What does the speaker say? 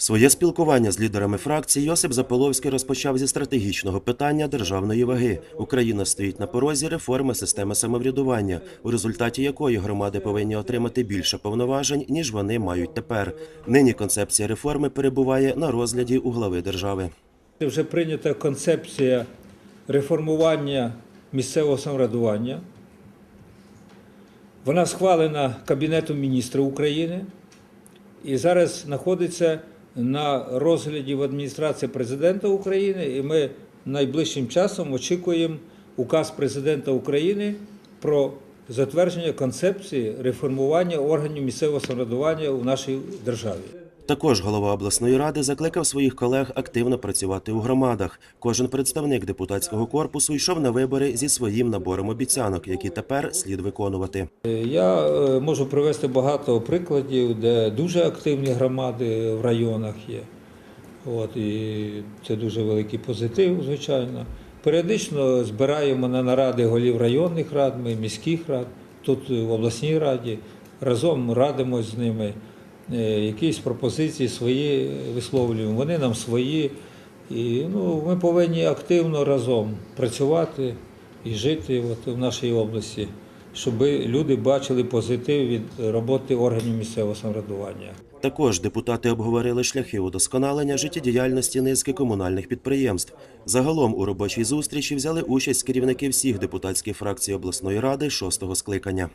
Своє спілкування з лідерами фракції Йосип Заполовський розпочав зі стратегічного питання державної ваги. Україна стоїть на порозі реформи системи самоврядування, у результаті якої громади повинні отримати більше повноважень ніж вони мають тепер. Нині концепція реформи перебуває на розгляді у глави держави. Вже прийнята концепція реформування місцевого самоврядування. Вона схвалена Кабінетом міністрів України і зараз знаходиться на розгляді в адміністрації президента України. І ми найближчим часом очікуємо указ президента України про затвердження концепції реформування органів місцевого самоврядування у нашій державі. Також голова обласної ради закликав своїх колег активно працювати у громадах. Кожен представник депутатського корпусу йшов на вибори зі своїм набором обіцянок, які тепер слід виконувати. Я е, можу привести багато прикладів, де дуже активні громади в районах є. От, і це дуже великий позитив, звичайно. Періодично збираємо на наради голів районних рад, ми міських рад, тут в обласній раді, разом радимося з ними, е, якісь пропозиції свої висловлюємо, вони нам свої. І ну, ми повинні активно разом працювати і жити от, в нашій області, щоб люди бачили позитив від роботи органів місцевого самоврядування. Також депутати обговорили шляхи удосконалення життєдіяльності низки комунальних підприємств. Загалом у робочій зустрічі взяли участь керівники всіх депутатських фракцій обласної ради шостого скликання.